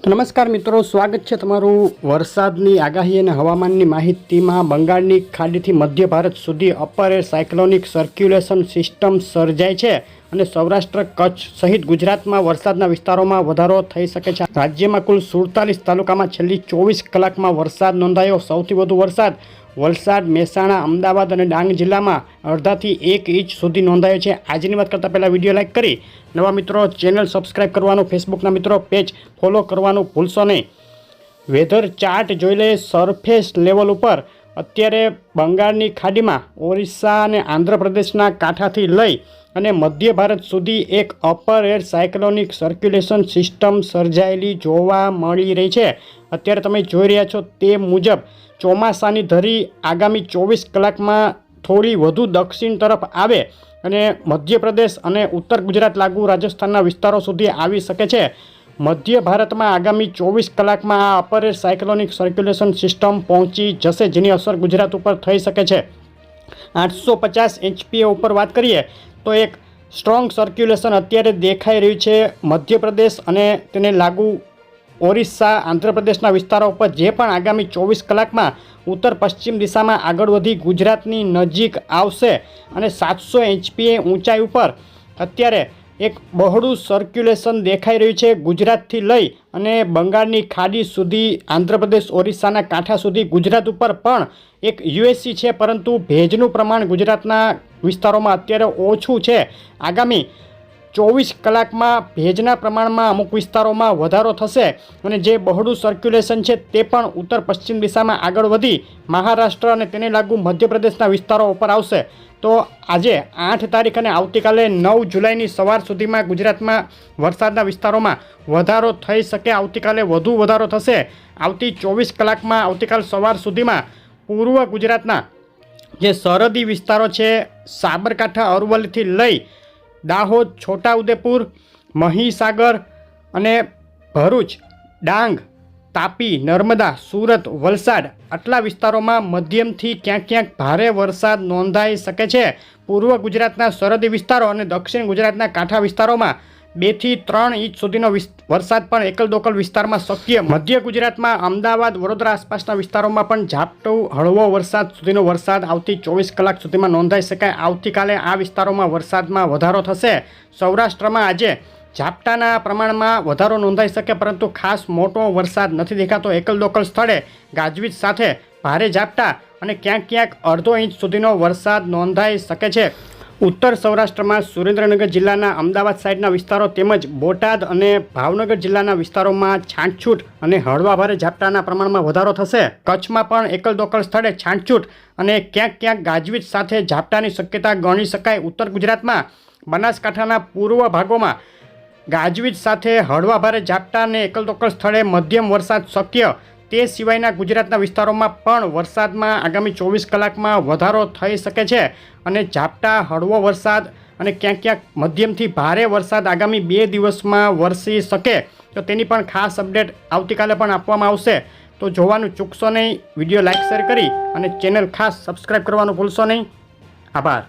નમસ્કાર મિત્રો, સ્વાગત છે તમારું વરસાદની આગાહી અને હવામાનની માહિતીમાં બંગાળની ખાડીથી મધ્ય ભારત સુધી upper air cyclonic circulation system સર્જાય છે. અને સૌરાષ્ટ્ર કચ્છ સહિત ગુજરાતમાં વરસાદના વિસ્તારોમાં વધારો થઈ શકે છે. રાજ્યમાં કુલ સુડતાલીસ તાલુકામાં છેલ્લી ચોવીસ કલાકમાં વરસાદ નોંધાયો. સૌથી વધુ વરસાદ વલસાડ, મહેસાણા, અમદાવાદ અને ડાંગ જિલ્લામાં અડધાથી એક ઇંચ સુધી નોંધાયો છે. આજની વાત કરતાં પહેલાં વીડિયો લાઇક કરી નવા મિત્રો ચેનલ સબસ્ક્રાઇબ કરવાનું, ફેસબુકના મિત્રો પેજ ફોલો કરવાનું ભૂલશો નહીં. વેધર ચાર્ટ જોઈ લઈએ સરફેસ લેવલ ઉપર અત્યારે બંગાળની ખાડીમાં ઓરિસ્સા અને આંધ્રપ્રદેશના કાંઠાથી લઈ અને મધ્ય ભારત સુધી એક upper air cyclonic circulation system સર્જાયેલી જોવા મળી રહી છે. અત્યારે તમે જોઈ રહ્યા છો તે મુજબ ચોમાસાની ધરી આગામી ચોવીસ કલાકમાં થોડી વધુ દક્ષિણ તરફ આવે અને મધ્યપ્રદેશ અને ઉત્તર ગુજરાત લાગુ રાજસ્થાનના વિસ્તારો સુધી આવી શકે છે. મધ્ય ભારતમાં આગામી ચોવીસ કલાકમાં આ અપર સાયક્લોનિક સર્ક્યુલેશન સિસ્ટમ પહોંચી જશે જેની અસર ગુજરાત ઉપર થઈ શકે છે. આઠસો પચાસ એચપીએ ઉપર વાત કરીએ તો એક સ્ટ્રોંગ સર્ક્યુલેશન અત્યારે દેખાઈ રહ્યું છે મધ્યપ્રદેશ અને તેને લાગુ ઓરિસ્સા, આંધ્રપ્રદેશના વિસ્તારો ઉપર જે પણ આગામી ચોવીસ કલાકમાં ઉત્તર પશ્ચિમ દિશામાં આગળ વધી ગુજરાતની નજીક આવશે અને સાતસો એચપીએ ઊંચાઈ ઉપર અત્યારે એક બહોળું સર્ક્યુલેશન દેખાઈ રહ્યું છે ગુજરાતથી લઈ અને બંગાળની ખાડી સુધી, આંધ્રપ્રદેશ, ઓરિસ્સાના કાંઠા સુધી, ગુજરાત ઉપર પણ એક યુએસસી છે, પરંતુ ભેજનું પ્રમાણ ગુજરાતના વિસ્તારોમાં અત્યારે ઓછું છે. આગામી ચોવીસ કલાકમાં ભેજના પ્રમાણમાં અમુક વિસ્તારોમાં વધારો થશે અને જે બહોળું સર્ક્યુલેશન છે તે પણ ઉત્તર પશ્ચિમ દિશામાં આગળ વધી મહારાષ્ટ્ર અને તેને લાગુ મધ્યપ્રદેશના વિસ્તારો ઉપર આવશે. તો આજે આઠ તારીખ અને આવતીકાલે નવ જુલાઈની સવાર સુધીમાં ગુજરાતમાં વરસાદના વિસ્તારોમાં વધારો થઈ શકે, આવતીકાલે વધુ વધારો થશે. આવતી ચોવીસ કલાકમાં આવતીકાલ સવાર સુધીમાં પૂર્વ ગુજરાતના જે સરહદી વિસ્તારો છે સાબરકાંઠા, અરવલ્લીથી લઈ દાહોદ, છોટાઉદેપુર, મહીસાગર અને ભરૂચ, ડાંગ, તાપી, નર્મદા, સુરત, વલસાડ આટલા વિસ્તારોમાં મધ્યમથી ક્યાંક ક્યાંક ભારે વરસાદ નોંધાઈ શકે છે. પૂર્વ ગુજરાતના સરહદી વિસ્તારો અને દક્ષિણ ગુજરાતના કાંઠા વિસ્તારોમાં બેથી ત્રણ ઇંચ સુધીનો વરસાદ પણ એકલ દોકલ વિસ્તારમાં શક્ય. મધ્ય ગુજરાતમાં અમદાવાદ, વડોદરા આસપાસના વિસ્તારોમાં પણ ઝાપટો હળવો વરસાદ સુધીનો વરસાદ આવતી ચોવીસ કલાક સુધીમાં નોંધાઈ શકાય. આવતીકાલે આ વિસ્તારોમાં વરસાદમાં વધારો થશે. સૌરાષ્ટ્રમાં આજે ઝાપટાના પ્રમાણમાં વધારો નોંધાઈ શકે, પરંતુ ખાસ મોટો વરસાદ નથી દેખાતો એકલ દોકલ સ્થળે. ગાજવીજ સાથે ભારે ઝાપટા અને ક્યાંક ક્યાંક અડધો ઇંચ સુધીનો વરસાદ નોંધાઈ શકે છે. ઉત્તર સૌરાષ્ટ્રમાં સુરેન્દ્રનગર જિલ્લાના અમદાવાદ સાઇડના વિસ્તારો તેમજ બોટાદ અને ભાવનગર જિલ્લાના વિસ્તારોમાં છાંટછૂટ અને હળવા ભારે ઝાપટાના પ્રમાણમાં વધારો થશે. કચ્છમાં પણ એકલ દોકલ સ્થળે છાંટછૂટ અને ક્યાંક ક્યાંક ગાજવીજ સાથે ઝાપટાની શક્યતા ગણી શકાય. ઉત્તર ગુજરાતમાં બનાસકાંઠાના પૂર્વ ભાગોમાં ગાજવીજ સાથે હળવા ભારે ઝાપટા અને એકલ દોકલ સ્થળે મધ્યમ વરસાદ શક્ય તે સિવાયના ગુજરાતના વિસ્તારોમાં પણ વરસાદમાં આગામી ચોવીસ કલાકમાં વધારો થઈ શકે છે અને ઝાપટા, હળવો વરસાદ અને ક્યાંક ક્યાંક મધ્યમથી ભારે વરસાદ આગામી બે દિવસમાં વરસી શકે. તો તેની પણ ખાસ અપડેટ આવતીકાલે પણ આપવામાં આવશે. તો જોવાનું ચૂકશો નહીં, વીડિયો લાઇક શેર કરી અને ચેનલ ખાસ સબસ્ક્રાઈબ કરવાનું ભૂલશો નહીં. આભાર.